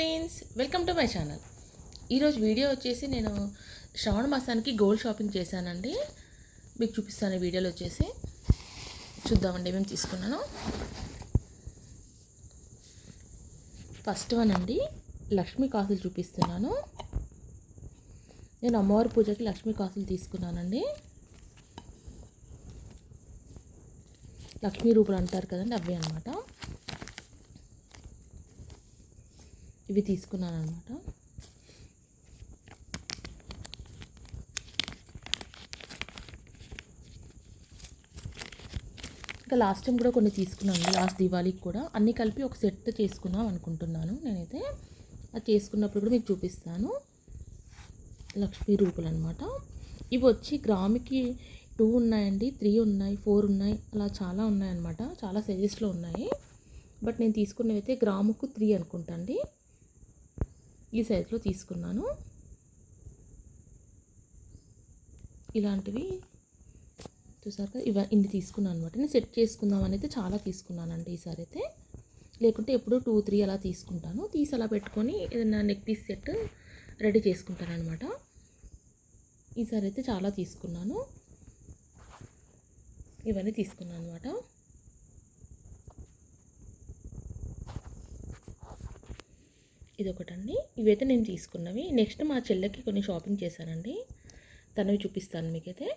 Friends welcome to my channel. ఈరోజు video వచ్చేసి నేను శ్రావణ మాసానికి గోల్డ్ షాపింగ్ చేశానండి. మీకు చూపిస్తాను ఈ వీడియోలో వచ్చేసి. చూద్దామండి మేము తీసుకున్నాను. ఫస్ట్ వన్ అండి లక్ష్మీ కాసులు చూపిస్తున్నాను. నేను అమ్మవారి పూజకి లక్ష్మీ కాసులు తీసుకున్నానండి. లక్ష్మీ రూపులు అంటారు కదండి అవే అనమాట ఇవి తీసుకున్నాను అనమాట ఇంకా లాస్ట్ టైం కూడా కొన్ని తీసుకున్నాను లాస్ట్ దివాళీకి కూడా. అన్నీ కలిపి ఒక సెట్ చేసుకుందాం అనుకుంటున్నాను నేనైతే. అది చేసుకున్నప్పుడు కూడా మీకు చూపిస్తాను. లక్ష్మీ రూపులు అనమాట ఇవి వచ్చి గ్రాముకి టూ ఉన్నాయండి త్రీ ఉన్నాయి ఫోర్ ఉన్నాయి అలా చాలా ఉన్నాయన్నమాట. చాలా సైజెస్లో ఉన్నాయి. బట్ నేను తీసుకున్నవి అయితే గ్రాముకు త్రీ అనుకుంటా అండి. ఈ సైజులో తీసుకున్నాను. ఇలాంటివి చూసాక ఇవ ఇన్ని తీసుకున్నాను అనమాట నేను సెట్ చేసుకుందాం అనేది చాలా తీసుకున్నానండి ఈసారి అయితే. లేకుంటే ఎప్పుడు టూ త్రీ అలా తీసుకుంటాను. తీసి అలా పెట్టుకొని ఏదైనా నెక్ పీస్ సెట్ రెడీ చేసుకుంటాను అనమాట ఈసారి అయితే చాలా తీసుకున్నాను. ఇవన్నీ తీసుకున్నాను అనమాట ఇది ఒకటండి ఇవైతే నేను తీసుకున్నవి. నెక్స్ట్ మా చెల్లెకి కొన్ని షాపింగ్ చేశానండి. తనవి చూపిస్తాను మీకైతే.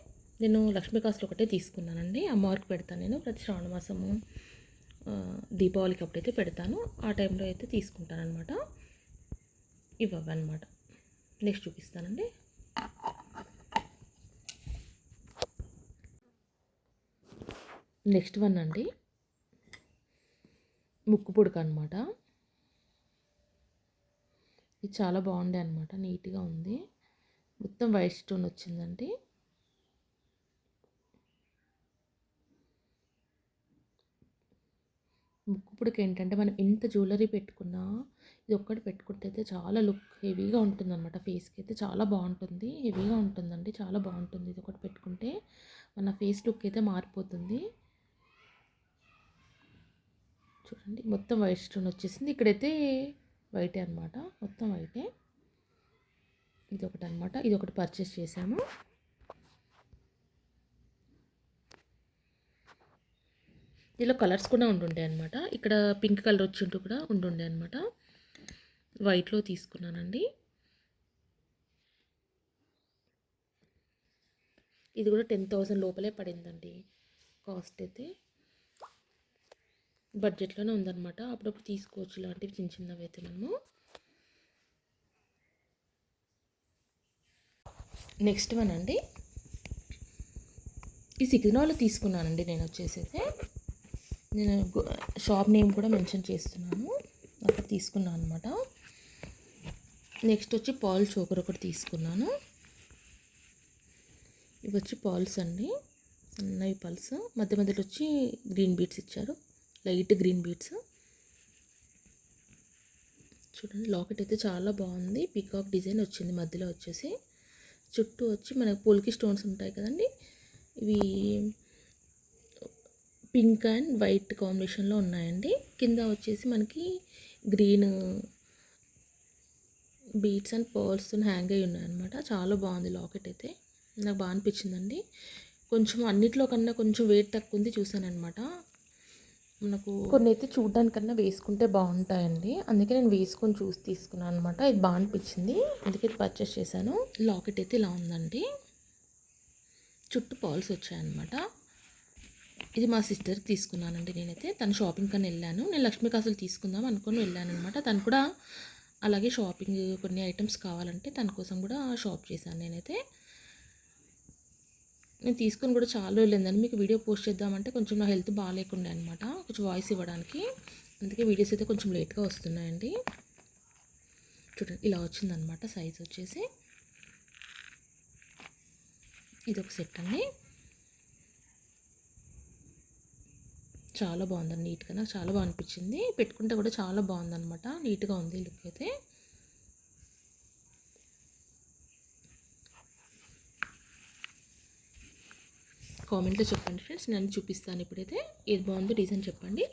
నేను లక్ష్మీ ఒకటే తీసుకున్నానండి. అమ్మవారికి పెడతాను నేను ప్రతి శ్రావణ మాసము దీపావళికి అప్పుడైతే పెడతాను. ఆ టైంలో అయితే తీసుకుంటానమాట అనమాట ఇవి నెక్స్ట్ చూపిస్తానండి. నెక్స్ట్ వన్ అండి. ముక్కు పుడక అనమాట ఇది చాలా బాగుండే అనమాట నీట్గా ఉంది. మొత్తం వైట్ స్టోన్ వచ్చిందండి. ముక్కుపుడికి ఏంటంటే మనం ఎంత జ్యువెలరీ పెట్టుకున్నా ఇది ఒక్కటి పెట్టుకుంటే అయితే చాలా లుక్ హెవీగా ఉంటుంది అనమాట ఫేస్కి అయితే చాలా బాగుంటుంది హెవీగా ఉంటుందండి చాలా బాగుంటుంది. ఇది ఒకటి పెట్టుకుంటే మన ఫేస్ లుక్ అయితే మారిపోతుంది. చూడండి మొత్తం వైట్ స్టోన్ వచ్చేసింది. ఇక్కడైతే వైటే అనమాట మొత్తం వైటే. ఇది ఒకటి అనమాట ఇది ఒకటి పర్చేస్ చేశాము. దీనిలో కలర్స్ కూడా ఉండుండే అనమాట ఇక్కడ పింక్ కలర్ వచ్చింటూ కూడా ఉండుండే అనమాట వైట్లో తీసుకున్నానండి. ఇది కూడా టెన్ థౌజండ్ లోపలే పడిందండి. కాస్ట్ అయితే. బడ్జెట్లోనే ఉందన్నమాట. అప్పుడప్పుడు తీసుకోవచ్చు ఇలాంటివి చిన్న చిన్నవి అయితే మనము. నెక్స్ట్ వన్ అండి. ఈ సిగ్నల్ తీసుకున్నానండి నేను వచ్చేసి అయితే నేను షాప్ నేమ్ కూడా మెన్షన్ చేస్తున్నాను. అక్కడ తీసుకున్నాను అనమాట నెక్స్ట్ వచ్చి పాల్ చోకర్ ఒకటి తీసుకున్నాను. ఇవి వచ్చి పాల్స్ అండి. ఉన్నాయి పల్స్ మధ్య మధ్యలో వచ్చి గ్రీన్ బీట్స్ ఇచ్చారు. లైట్ గ్రీన్ బీట్స్ చూడండి లాకెట్ అయితే చాలా బాగుంది. పీకాక్ డిజైన్ వచ్చింది మధ్యలో వచ్చేసి. చుట్టూ వచ్చి మనకు పోల్కి స్టోన్స్ ఉంటాయి కదండి. ఇవి పింక్ అండ్ వైట్ కాంబినేషన్లో ఉన్నాయండి. కింద వచ్చేసి మనకి green beads and pearls hang అయి ఉన్నాయన్నమాట. చాలా బాగుంది లాకెట్ అయితే. నాకు బాగా అనిపించిందండి. కొంచెం అన్నిట్లో కన్నా కొంచెం వెయిట్ తక్కువ ఉంది చూసాను అనమాట మనకు కొన్ని అయితే చూడ్డానికన్నా వేసుకుంటే బాగుంటాయండి. అందుకే నేను వేసుకొని చూసి తీసుకున్నాను అనమాట ఇది బాగా అనిపించింది. అందుకే ఇది పర్చేస్ చేశాను. లాకెట్ అయితే ఇలా ఉందండి. చుట్టూ పాల్స్ వచ్చాయన్నమాట. ఇది మా సిస్టర్కి తీసుకున్నానండి నేనైతే. తను షాపింగ్ కన్నా వెళ్ళాను. నేను లక్ష్మీ కాసులు తీసుకుందాం అనుకుని వెళ్ళాను అనమాట తను కూడా అలాగే షాపింగ్ కొన్ని ఐటమ్స్ కావాలంటే తన కోసం కూడా షాప్ చేశాను నేనైతే. నేను తీసుకుని కూడా చాలా వెళ్ళిందని మీకు వీడియో పోస్ట్ చేద్దామంటే కొంచెం నా హెల్త్ బాగాలేకుండా అనమాట కొంచెం వాయిస్ ఇవ్వడానికి. అందుకే వీడియోస్ అయితే కొంచెం లేట్గా వస్తున్నాయండి. చూడండి ఇలా వచ్చిందనమాట సైజ్ వచ్చేసి. ఇది ఒక సెట్ అండి. చాలా బాగుందండి నీట్గా. నాకు చాలా బాగా అనిపించింది. పెట్టుకుంటే కూడా చాలా బాగుందనమాట నీట్గా ఉంది లుక్ అయితే. కామెంట్లో చెప్పండి ఫ్రెండ్స్ నేను చూపిస్తాను ఇప్పుడైతే. ఏది బాగుందో డిజైన్ చెప్పండి.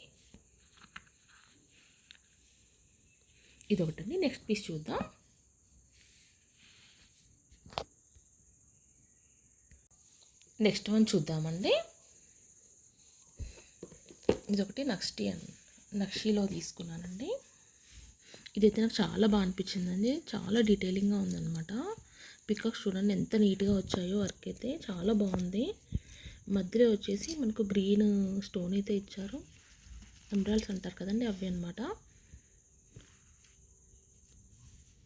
ఇది ఒకటండి నెక్స్ట్ పీస్ చూద్దాం. నెక్స్ట్ వన్ చూద్దామండి. ఇది ఒకటి అండి నక్షిలో తీసుకున్నానండి. ఇదైతే నాకు చాలా బాగా అనిపించిందండి. చాలా డీటెయిలింగ్గా ఉందన్నమాట. పికాక్స్ చూడండి ఎంత నీట్గా వచ్చాయో వర్క్ అయితే చాలా బాగుంది. మధ్యలో వచ్చేసి మనకు గ్రీన్ స్టోన్ అయితే ఇచ్చారు. ఎంబ్రాయిల్స్ అంటారు కదండి అవి అనమాట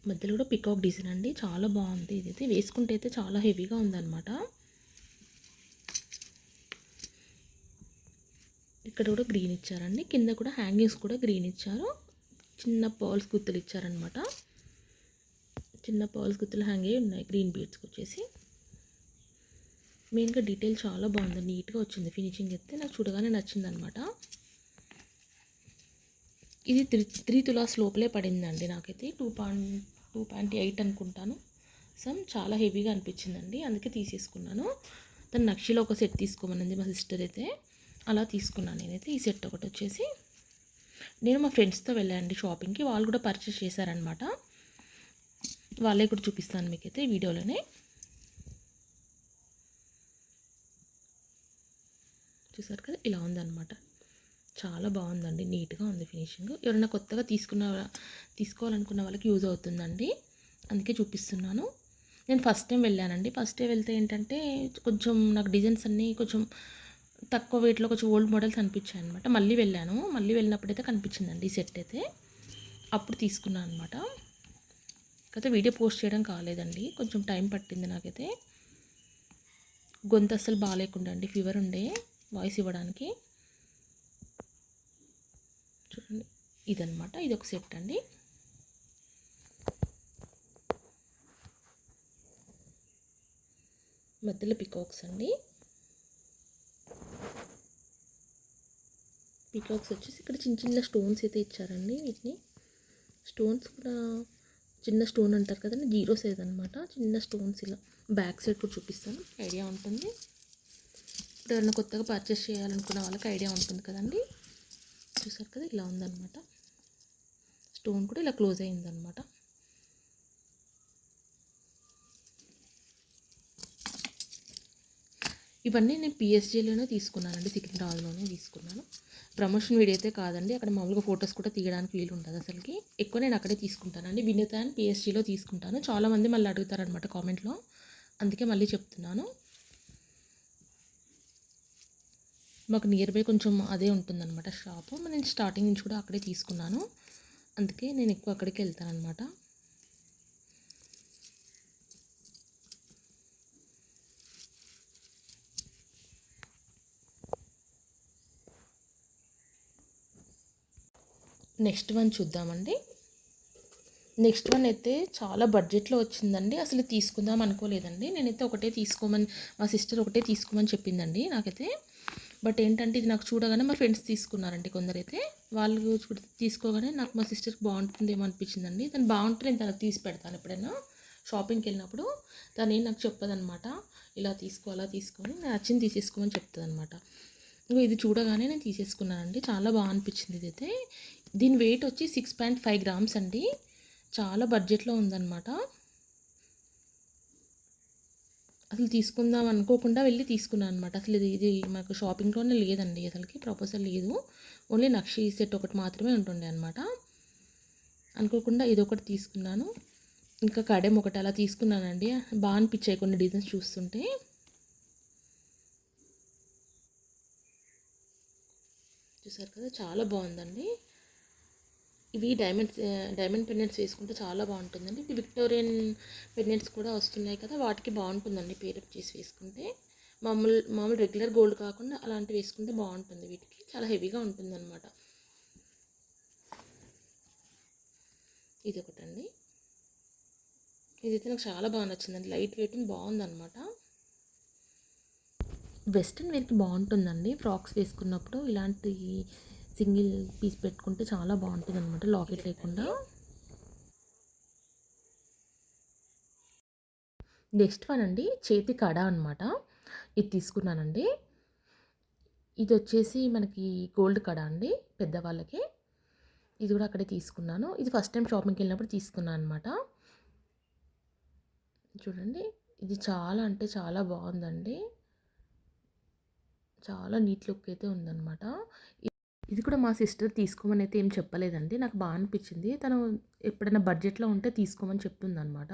మధ్యలో కూడా పికాక్ డిజైన్ అండి. చాలా బాగుంది ఇదైతే. వేసుకుంటే అయితే చాలా హెవీగా ఉందన్నమాట. ఇక్కడ కూడా గ్రీన్ ఇచ్చారండి. కింద కూడా హ్యాంగింగ్స్ కూడా గ్రీన్ ఇచ్చారు. చిన్న పాల్స్ గుత్తులు ఇచ్చారనమాట చిన్న పాల్స్ గుత్తులు హ్యాంగ్ అయ్యి ఉన్నాయి. గ్రీన్ బీడ్స్కి వచ్చేసి. మెయిన్గా డీటెయిల్ చాలా బాగుంది. నీట్గా వచ్చింది. ఫినిషింగ్ అయితే నాకు చూడగానే నచ్చింది అనమాట ఇది త్రీ త్రీ తులాస్ లోపలే పడిందండి నాకైతే. Two point two point eight అనుకుంటాను. సమ్ చాలా హెవీగా అనిపించిందండి. అందుకే తీసేసుకున్నాను. దాని నక్షిలో ఒక సెట్ తీసుకోమనింది మా సిస్టర్ అయితే. అలా తీసుకున్నాను నేనైతే. ఈ సెట్ ఒకటి వచ్చేసి నేను మా ఫ్రెండ్స్తో వెళ్ళానండి షాపింగ్కి. వాళ్ళు కూడా పర్చేస్ చేశారనమాట. వాళ్ళే కూడా చూపిస్తాను మీకైతే వీడియోలోనే. చూసారు కదా? ఇలా ఉందన్నమాట. చాలా బాగుందండి. నీట్గా ఉంది ఫినిషింగ్. ఎవరైనా కొత్తగా తీసుకున్న తీసుకోవాలనుకున్న వాళ్ళకి యూజ్ అవుతుందండి. అందుకే చూపిస్తున్నాను. నేను ఫస్ట్ టైం వెళ్ళానండి. ఫస్ట్ డే వెళ్తే ఏంటంటే కొంచెం నాకు డిజైన్స్ అన్నీ కొంచెం తక్కువ వెయిట్లో కొంచెం ఓల్డ్ మోడల్స్ అనిపించాయి అనమాట మళ్ళీ వెళ్ళాను. మళ్ళీ వెళ్ళినప్పుడైతే కనిపించిందండి ఈ సెట్ అయితే. అప్పుడు తీసుకున్నాను అనమాట కాకపోతే వీడియో పోస్ట్ చేయడం కాలేదండి. కొంచెం టైం పట్టింది నాకైతే. గొంతు అస్సలు బాగాలేకుండా అండి. ఫీవర్ ఉండే. వాయిస్ ఇవ్వడానికి. చూడండి ఇదనమాట ఇది ఒక సెట్ అండి. మధ్యలో పికాక్స్ అండి. పీకాక్స్ వచ్చేసి ఇక్కడ చిన్న చిన్న స్టోన్స్ అయితే ఇచ్చారండి వీటిని. స్టోన్స్ కూడా చిన్న స్టోన్ అంటారు కదండి సైజ్ అనమాట చిన్న స్టోన్స్ ఇలా బ్యాక్ సైడ్ కూడా చూపిస్తాను. ఐడియా ఉంటుంది. ఇప్పుడు ఎవరైనా కొత్తగా పర్చేస్ చేయాలనుకున్న వాళ్ళకి ఐడియా ఉంటుంది కదండి. చూసారు కదా ఇలా ఉందన్నమాట. స్టోన్ కూడా ఇలా క్లోజ్ అయిందనమాట ఇవన్నీ నేను పిఎస్జీలోనే తీసుకున్నానండి సికింద్రాబాద్లోనే తీసుకున్నాను. ప్రమోషన్ వీడియో అయితే కాదండి అక్కడ మామూలుగా ఫొటోస్ కూడా తీయడానికి వీలు ఉంటుంది అసలుకి. ఎక్కువ నేను అక్కడే తీసుకుంటానండి. వినత అండ్ పిఎస్జీలో తీసుకుంటాను. చాలామంది మళ్ళీ అడుగుతారనమాట కామెంట్లో అందుకే మళ్ళీ చెప్తున్నాను. మాకు నియర్ బై కొంచెం అదే ఉంటుందన్నమాట షాపు నేను స్టార్టింగ్ నుంచి కూడా అక్కడే తీసుకున్నాను. అందుకే నేను ఎక్కువ అక్కడికి వెళ్తానమాట నెక్స్ట్ వన్ చూద్దామండి. నెక్స్ట్ వన్ అయితే చాలా బడ్జెట్లో వచ్చిందండి. అసలు తీసుకుందాం అనుకోలేదండి. నేనైతే ఒకటే తీసుకోమని మా సిస్టర్ ఒకటే తీసుకోమని చెప్పిందండి. నాకైతే బట్ ఏంటంటే ఇది నాకు చూడగానే మా ఫ్రెండ్స్ తీసుకున్నారండి కొందరైతే. వాళ్ళు తీసుకోగానే నాకు మా సిస్టర్కి బాగుంటుందేమో అనిపించిందండి. దాన్ని బాగుంటే నేను తనకు తీసి పెడతాను ఎప్పుడైనా షాపింగ్కి వెళ్ళినప్పుడు. తను ఏం నాకు చెప్పదనమాట. ఇలా తీసుకో అలా తీసుకొని నచ్చింది తీసేసుకోమని చెప్తుంది అనమాట ఇది చూడగానే నేను తీసేసుకున్నానండి. చాలా బాగా అనిపించింది ఇదైతే. దీని వెయిట్ వచ్చి సిక్స్ పాయింట్ ఫైవ్ గ్రామ్స్ అండి. చాలా బడ్జెట్లో ఉందన్నమాట అసలు తీసుకుందాం అనుకోకుండా వెళ్ళి తీసుకున్నాను అనమాట అసలు ఇది ఇది మాకు షాపింగ్లోనే లేదండి అసలుకి ప్రపోజల్ లేదు. ఓన్లీ నక్షి సెట్ ఒకటి మాత్రమే ఉంటుండే అనమాట అనుకోకుండా ఇది ఒకటి తీసుకున్నాను. ఇంకా కడెం ఒకటి అలా తీసుకున్నానండి. బాగా అనిపించాయి కొన్ని డిజైన్స్ చూస్తుంటే. చూసారు కదా చాలా బాగుందండి. ఇవి డైమండ్స్ డైమండ్ పెన్నెట్స్ వేసుకుంటే చాలా బాగుంటుందండి. ఇది విక్టోరియన్ పెన్నెట్స్ కూడా వస్తున్నాయి కదా వాటికి బాగుంటుందండి పేరప్ చేసి వేసుకుంటే. మామూలు మామూలు రెగ్యులర్ గోల్డ్ కాకుండా అలాంటివి వేసుకుంటే బాగుంటుంది వీటికి. చాలా హెవీగా ఉంటుంది అనమాట ఇది ఒకటండి. ఇదైతే నాకు చాలా బాగా నచ్చిందండి. లైట్ వెయిట్ బాగుందన్నమాట. వెస్ట్రన్ వేర్కి బాగుంటుందండి. ఫ్రాక్స్ వేసుకున్నప్పుడు ఇలాంటి సింగిల్ పీస్ పెట్టుకుంటే చాలా బాగుంటుంది అనమాట లాకెట్ లేకుండా. నెక్స్ట్ వన్ అండి చేతి కడ అనమాట ఇది తీసుకున్నానండి. ఇది వచ్చేసి మనకి గోల్డ్ కడ అండి పెద్దవాళ్ళకి. ఇది కూడా అక్కడే తీసుకున్నాను. ఇది ఫస్ట్ టైం షాపింగ్కి వెళ్ళినప్పుడు తీసుకున్నాను అనమాట చూడండి ఇది చాలా అంటే చాలా బాగుందండి. చాలా నీట్ లుక్ అయితే ఉందన్నమాట. ఇది కూడా మా సిస్టర్ తీసుకోమని అయితే ఏం చెప్పలేదండి. నాకు బాగా అనిపించింది. తను ఎప్పుడైనా బడ్జెట్లో ఉంటే తీసుకోమని చెప్తుంది అనమాట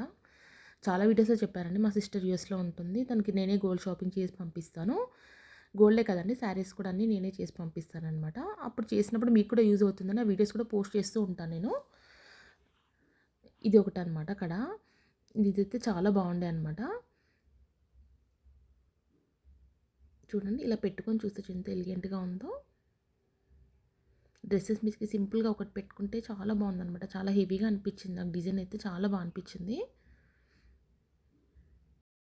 చాలా వీడియోస్లో చెప్పారండి. మా సిస్టర్ యూఎస్లో ఉంటుంది. తనకి నేనే గోల్డ్ షాపింగ్ చేసి పంపిస్తాను. గోల్డే కదండి. శారీస్ కూడా అన్నీ నేనే చేసి పంపిస్తానమాట అప్పుడు చేసినప్పుడు మీకు కూడా యూజ్ అవుతుందని ఆ వీడియోస్ కూడా పోస్ట్ చేస్తూ ఉంటాను నేను. ఇది ఒకటి అనమాట అక్కడ. ఇదైతే చాలా బాగుండే అనమాట చూడండి ఇలా పెట్టుకొని చూస్తే ఎంత ఎలిగెంట్గా ఉందో. డ్రెస్సెస్ మీదకి సింపుల్గా ఒకటి పెట్టుకుంటే చాలా బాగుందనమాట చాలా హెవీగా అనిపించింది. నాకు డిజైన్ అయితే చాలా బాగా అనిపించింది.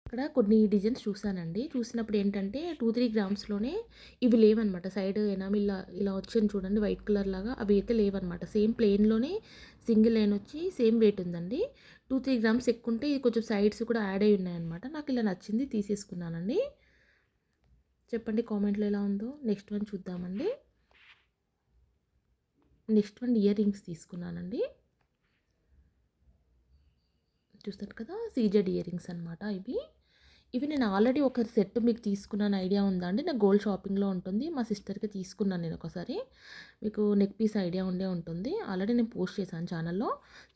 ఇక్కడ కొన్ని డిజైన్స్ చూసానండి. చూసినప్పుడు ఏంటంటే టూ త్రీ గ్రామ్స్లోనే ఇవి లేవన్నమాట. సైడ్ ఎనామి ఇలా ఇలా వచ్చింది చూడండి. వైట్ కలర్ లాగా అవి అయితే లేవన్నమాట. సేమ్ ప్లెయిన్లోనే సింగిల్ లైన్ వచ్చి సేమ్ వెయిట్ ఉందండి. టూ త్రీ గ్రామ్స్ ఎక్కువ ఉంటే ఇది కొంచెం సైడ్స్ కూడా యాడ్ అయి ఉన్నాయన్నమాట. నాకు ఇలా నచ్చింది తీసేసుకున్నానండి. చెప్పండి కామెంట్లో ఎలా ఉందో. నెక్స్ట్ వన్ చూద్దామండి. నెక్స్ట్ వన్ ఇయర్ రింగ్స్ తీసుకున్నానండి. చూస్తారు కదా సీజెడ్ ఇయర్ రింగ్స్ అనమాట ఇవి. ఇవి నేను ఆల్రెడీ ఒక సెట్ మీకు తీసుకున్నాను ఐడియా ఉందా అండి? నా గోల్డ్ షాపింగ్లో ఉంటుంది మా సిస్టర్కి తీసుకున్నాను నేను ఒకసారి. మీకు నెక్ పీస్ ఐడియా ఉండే ఉంటుంది ఆల్రెడీ నేను పోస్ట్ చేశాను ఛానల్లో.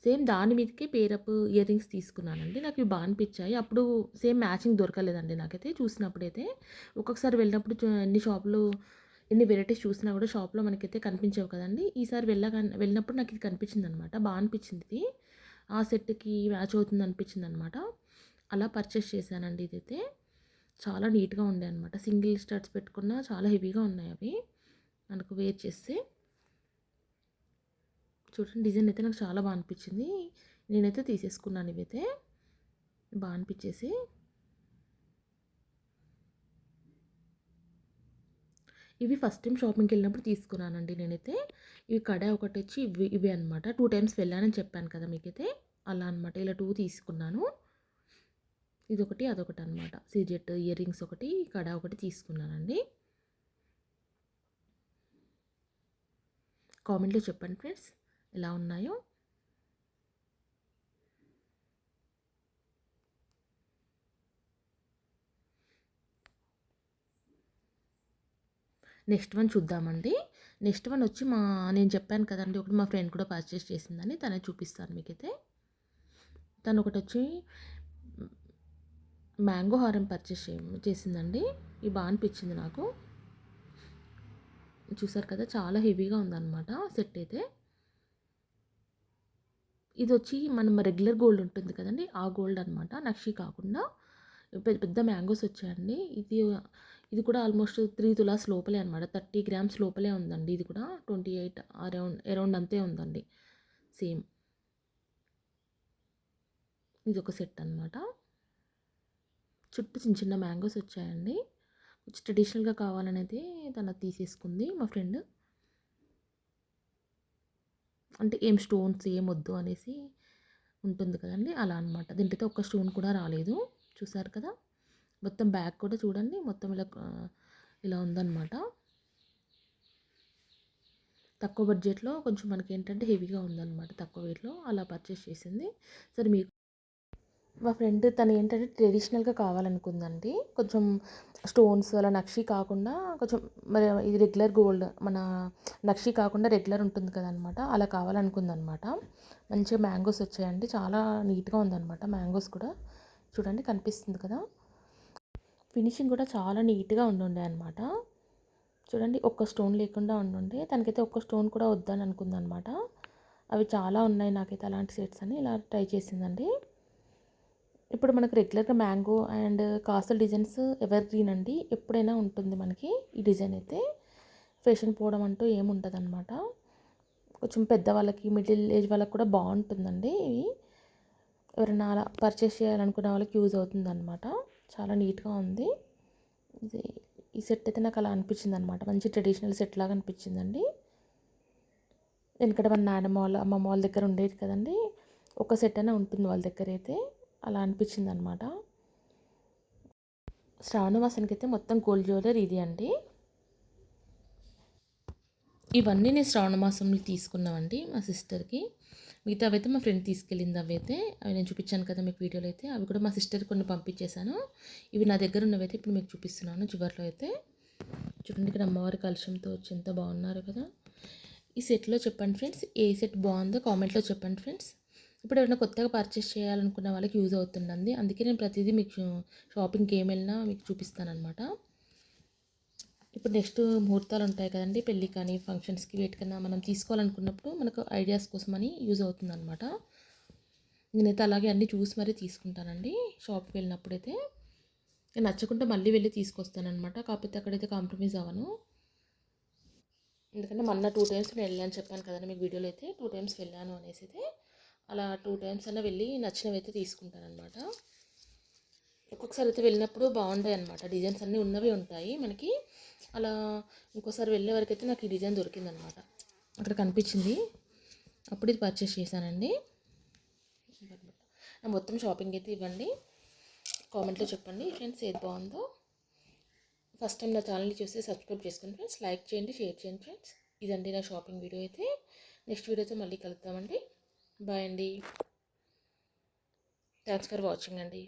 సేమ్ దాని మీదకే పేరప్ ఇయర్ రింగ్స్ తీసుకున్నానండి నాకు ఇవి బాగా అనిపించాయి. అప్పుడు సేమ్ మ్యాచింగ్ దొరకలేదండి నాకైతే చూసినప్పుడైతే. ఒక్కొక్కసారి వెళ్ళినప్పుడు ఎన్ని షాపులు ఎన్ని వెరైటీస్ చూసినా కూడా షాప్లో మనకైతే కనిపించవు కదండి. ఈసారి వెళ్ళగా వెళ్ళినప్పుడు నాకు ఇది కనిపించింది అనమాట బాగా అనిపించింది ఇది. ఆ సెట్కి మ్యాచ్ అవుతుంది అనిపించింది అనమాట అలా పర్చేస్ చేశానండి ఇదైతే. చాలా నీట్గా ఉండే అనమాట సింగిల్ స్టడ్స్ పెట్టుకున్నా చాలా హెవీగా ఉన్నాయి అవి. మనకు వేర్ చేస్తే. చూడండి డిజైన్ అయితే నాకు చాలా బాగా అనిపించింది. నేనైతే తీసేసుకున్నాను ఇవైతే. బాగా అనిపించేసి. ఇవి ఫస్ట్ టైం షాపింగ్కి వెళ్ళినప్పుడు తీసుకున్నానండి నేనైతే. ఇవి కడ ఒకటి వచ్చి ఇవి ఇవి అనమాట టూ టైమ్స్ వెళ్ళానని చెప్పాను కదా మీకైతే. అలా అనమాట ఇలా టూ తీసుకున్నాను. ఇదొకటి అదొకటి అనమాట సిజెట్ ఇయర్ రింగ్స్ ఒకటి కడ ఒకటి తీసుకున్నానండి. కామెంట్లో చెప్పండి ఫ్రెండ్స్. ఎలా ఉన్నాయో. నెక్స్ట్ వన్ చూద్దామండి. నెక్స్ట్ వన్ వచ్చి మా నేను చెప్పాను కదండి ఒకటి మా ఫ్రెండ్ కూడా పర్చేస్ చేసిందని తనే చూపిస్తాను మీకైతే. తను ఒకటి వచ్చి మ్యాంగో హారం పర్చేస్ చేసిందండి. ఇది బాగా అనిపించింది నాకు. చూసారు కదా చాలా హెవీగా ఉందన్నమాట సెట్ అయితే. ఇది వచ్చి మనం రెగ్యులర్ గోల్డ్ ఉంటుంది కదండి ఆ గోల్డ్ అనమాట నక్షి కాకుండా పెద్ద పెద్ద మ్యాంగోస్ వచ్చాయండి. ఇది ఇది కూడా ఆల్మోస్ట్ త్రీ తులాస్ లోపలే అనమాట థర్టీ గ్రామ్స్ లోపలే ఉందండి. ఇది కూడా ట్వంటీ ఎయిట్ అరౌండ్ అరౌండ్ అంతే ఉందండి. సేమ్. ఇది ఒక సెట్ అనమాట చుట్టూ చిన్న చిన్న మ్యాంగోస్ వచ్చాయండి. కొంచెం ట్రెడిషనల్గా కావాలనేది తను తన తీసేసుకుంది మా ఫ్రెండ్. అంటే ఏం స్టోన్స్ ఏం వద్దు అనేసి ఉంటుంది కదండి. అలా అనమాట దీంట్లో ఒక్క స్టోన్ కూడా రాలేదు. చూసారు కదా? మొత్తం బ్యాగ్ కూడా చూడండి. మొత్తం ఇలా ఇలా ఉందన్నమాట. తక్కువ బడ్జెట్లో కొంచెం మనకి ఏంటంటే హెవీగా ఉందన్నమాట తక్కువ వెయిట్లో అలా పర్చేస్ చేసింది. సరే మీకు మా ఫ్రెండ్ తను ఏంటంటే ట్రెడిషనల్గా కావాలనుకుందండి. కొంచెం స్టోన్స్ అలా నక్షి కాకుండా కొంచెం మరి ఇది రెగ్యులర్ గోల్డ్ మన నక్షి కాకుండా రెగ్యులర్ ఉంటుంది కదనమాట అలా కావాలనుకుందనమాట మంచిగా మ్యాంగోస్ వచ్చాయండి. చాలా నీట్గా ఉందన్నమాట. మ్యాంగోస్ కూడా చూడండి కనిపిస్తుంది కదా. ఫినిషింగ్ కూడా చాలా నీట్గా ఉండుండే అనమాట చూడండి ఒక్క స్టోన్ లేకుండా ఉండుండే. తనకైతే ఒక్క స్టోన్ కూడా వద్దని అనుకుందనమాట అవి చాలా ఉన్నాయి నాకైతే అలాంటి సెట్స్ అని ఇలా ట్రై చేసిందండి. ఇప్పుడు మనకు రెగ్యులర్గా మ్యాంగో అండ్ కాసల్ డిజైన్స్ ఎవర్ గ్రీన్ అండి ఎప్పుడైనా ఉంటుంది మనకి ఈ డిజైన్ అయితే. ఫ్యాషన్ పోవడం అంటూ ఏముంటుంది అనమాట కొంచెం పెద్దవాళ్ళకి మిడిల్ ఏజ్ వాళ్ళకి కూడా బాగుంటుందండి ఇవి. ఎవరైనా అలా పర్చేస్ చేయాలనుకున్న వాళ్ళకి యూజ్ అవుతుంది అనమాట చాలా నీట్గా ఉంది. ఇది ఈ సెట్ అయితే నాకు అలా అనిపించింది అనమాట మంచి ట్రెడిషనల్ సెట్ లాగా అనిపించిందండి. వెనకట మన నాన్నమ్మ వాళ్ళ అమ్మమ్మ వాళ్ళ దగ్గర ఉండేది కదండి. ఒక సెట్ అయినా ఉంటుంది వాళ్ళ దగ్గర అయితే. అలా అనిపించింది అనమాట శ్రావణ మాసానికి అయితే మొత్తం గోల్డ్ జ్యువెలరీ ఇది అండి. ఇవన్నీ నేను శ్రావణ మాసంలో తీసుకున్నామండి మా సిస్టర్కి. మిగతా అయితే మా ఫ్రెండ్ తీసుకెళ్ళింది అవి అయితే అవి నేను చూపించాను కదా మీకు వీడియోలో అయితే అవి కూడా మా సిస్టర్ కొన్ని పంపించేశాను. ఇవి నా దగ్గర ఉన్నవి అయితే ఇప్పుడు మీకు చూపిస్తున్నాను చివరిలో అయితే. చూడండి ఇక్కడ అమ్మవారి కలుషంతో వచ్చి ఎంత బాగున్నారు కదా. ఈ సెట్లో చెప్పండి ఫ్రెండ్స్ ఏ సెట్ బాగుందో కామెంట్లో చెప్పండి ఫ్రెండ్స్. ఇప్పుడు ఎవరైనా కొత్తగా పర్చేస్ చేయాలనుకున్న వాళ్ళకి యూజ్ అవుతుందండి. అందుకే నేను ప్రతిదీ మీకు షాపింగ్కి ఏం వెళ్ళినా మీకు చూపిస్తానమాట ఇప్పుడు నెక్స్ట్ ముహూర్తాలు ఉంటాయి కదండి పెళ్ళి కానీ ఫంక్షన్స్కి వేటికన్నా మనం తీసుకోవాలనుకున్నప్పుడు మనకు ఐడియాస్ కోసమని యూజ్ అవుతుందన్నమాట. నేనైతే అలాగే అన్నీ చూసి మరీ తీసుకుంటానండి షాప్కి వెళ్ళినప్పుడైతే. నేను నచ్చకుంటే మళ్ళీ వెళ్ళి తీసుకొస్తానమాట కాకపోతే అక్కడైతే కాంప్రమైజ్ అవ్వను. ఎందుకంటే మొన్న టూ టైమ్స్ నేను వెళ్ళాను చెప్పాను కదండి మీకు వీడియోలో అయితే టూ టైమ్స్ వెళ్ళాను అనేసి అయితే. అలా టూ టైమ్స్ అన్న వెళ్ళి నచ్చినవి అయితే తీసుకుంటానమాట ఒక్కొక్కసారి అయితే వెళ్ళినప్పుడు బాగుంటాయి అనమాట డిజైన్స్ అన్నీ ఉన్నవి ఉంటాయి. మనకి అలా ఇంకోసారి వెళ్ళే వరకు అయితే నాకు ఈ డిజైన్ దొరికిందనమాట అక్కడ కనిపించింది. అప్పుడు ఇది పర్చేస్ చేశానండి. మొత్తం షాపింగ్ అయితే ఇవ్వండి. కామెంట్లో చెప్పండి. ఫ్రెండ్స్ ఏది బాగుందో. ఫస్ట్ టైం నా ఛానల్ని చూసి సబ్స్క్రైబ్ చేసుకోండి ఫ్రెండ్స్ లైక్ చేయండి షేర్ చేయండి ఫ్రెండ్స్ ఇదండి నా షాపింగ్ వీడియో అయితే. నెక్స్ట్ వీడియోతో మళ్ళీ కలుద్దామండి. బాయ్ అండి. థ్యాంక్స్ ఫర్ వాచింగ్ అండి.